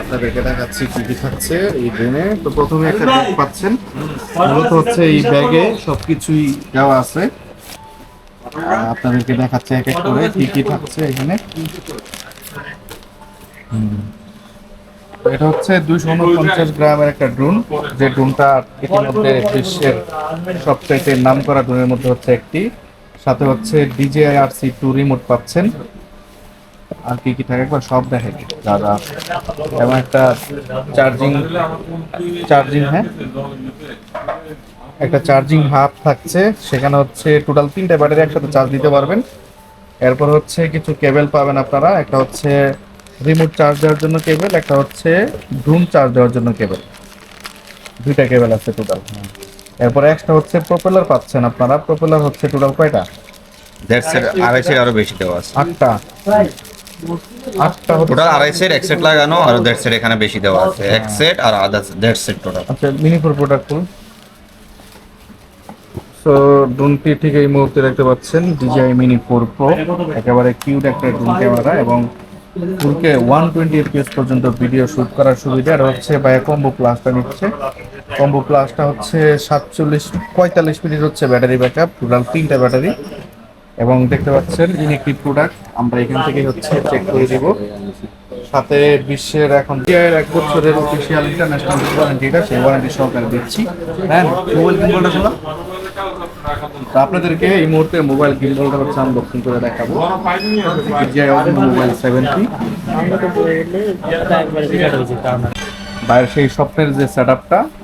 আপনাদেরকে দেখাচ্ছি কি কি থাকছে এই ড্রেনে তো প্রথমে একটা ব্যাগ পাচ্ছেন। মূলত হচ্ছে এই ব্যাগে সবকিছুই দেওয়া আছে। আপনাদেরকে দেখাচ্ছে এক এক করে কি কি থাকছে এখানে। এটা হচ্ছে দুইশো উনপঞ্চাশ গ্রামের একটা ড্রোন। যে ড্রোনটা ইতিমধ্যে বিশ্বের সবচাইতে নাম করা ড্রোনের মধ্যে হচ্ছে একটি। সাথে হচ্ছে DJI R C two remote পাচ্ছেন। আর কি কি থাকে? একবার সব দেখে দাদা এবং একটা চার্জিং চার্জিং হ্যাঁ? একটা চার্জিং হাব থাকছে। সেখানে হচ্ছে টোটাল তিনটা ব্যাটারি একসাথে চার্জ দিতে পারবেন। এরপর হচ্ছে কিছু কেবেল পাবেন আপনারা। একটা হচ্ছে রিমোট চার্জ দেওয়ার জন্য কেবেল একটা হচ্ছে ড্রোন চার্জ দেওয়ার জন্য কেবেল দুইটা কেবেল আছে টোটাল এরপর একটা হচ্ছে প্রপেলার পাচ্ছেন আপনারা। প্রপেলার হচ্ছে টোটাল কয়টা? আরও বেশি দেওয়া আছে। আটটা। আটটা টোটাল আড়াইশের এক সেট লাগানো আর দেড় সেট এখানে বেশি দেওয়া আছে। এক সেট আর আধা দেড় সেট টোটাল আচ্ছা মিনি ফোর প্রোডাক্ট সো ড্রোনটি ঠিক এই মুহূর্তে দেখতে পাচ্ছেন একেবারে কিউট একটা ড্রোন ক্যামেরা এবং ফুলকে ওয়ান টোয়েন্টি এফপিএস পর্যন্ত ভিডিও শুট করার সুবিধা। আর হচ্ছে কম্বো প্লাসটা নিচ্ছে। কম্বো প্লাসটা হচ্ছে সাতচল্লিশ পঁয়তাল্লিশ মিনিট হচ্ছে ব্যাটারি ব্যাকআপ টোটাল তিনটা ব্যাটারি এবং দেখতে পাচ্ছেন ইনেকটিভ প্রোডাক্ট আমরা এখান থেকে হচ্ছে চেক করে দিব সাথে বিশ্বের এখন এর এক বছরের অফিসিয়াল ইন্টারন্যাশনাল ওয়ারেন্টিটা সেই ওয়ারেন্টি সহকারে দিচ্ছি। হ্যাঁ মোবাইল গিম্বলটা শোনা। তো আপনাদেরকে এই মুহূর্তে মোবাইল গিম্বলটা হচ্ছে আনবক্সিং করে দেখাবো। মোবাইল সেভেন্টি বাইরের সেই স্বপ্নের যে সেট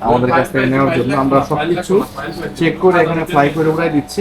আমাদের কাছ থেকে নেওয়ার জন্য আমরা সবকিছু চেক করে এখানে ফ্লাই করে উড়াই দিচ্ছি।